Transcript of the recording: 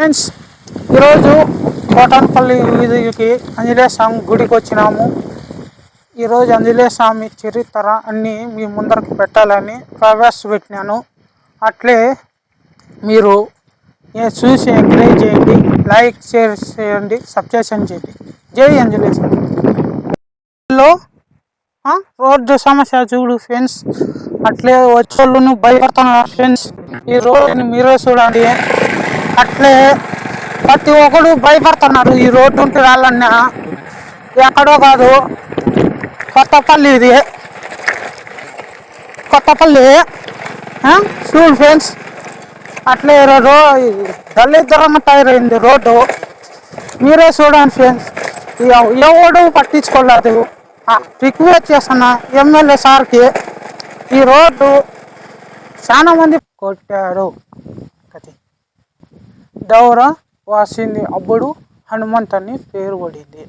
Friends ఈరోజు కోటన్పల్లి వీధికి ఆంజనేయ స్వామి గుడికి వచ్చినాము. ఈరోజు ఆంజనేయ స్వామి చరిత్ర అన్నీ మీ ముందరకు పెట్టాలని ప్రవేశపెట్టినాను అట్లే మీరు చూసి ఎంకరేజ్ చేయండి లైక్ షేర్ చేయండి సబ్స్క్రిప్షన్ చేయండి. జై ఆంజనేయ స్వామి హలో రోడ్డు సమస్య చూడు ఫ్రెండ్స్ అట్లే వచ్చేళ్ళు భయపడుతున్నారు ఫ్రెండ్స్ ఈ రోడ్డుని మీరే చూడండి. అట్లే ప్రతి ఒక్కరు భయపడుతున్నారు ఈ రోడ్డు ఉంటే రాళ్ళన్నా. ఎక్కడో కాదు. కొత్తపల్లి ఇది. కొత్తపల్లి. ఆ, చూడు ఫ్రెండ్స్. అట్లే రో దళిద్రంగా తయారైంది రోడ్డు. మీరే చూడండి ఫ్రెండ్స్. ఎవడు పట్టించుకోలేదు. రిక్వెస్ట్ చేస్తున్నా ఎమ్మెల్యే సార్కి. ఈ రోడ్డు చాలా మంది కొట్టారు. దౌర వాసింది అబ్బుడు హనుమంత్ అని పేరు పడింది.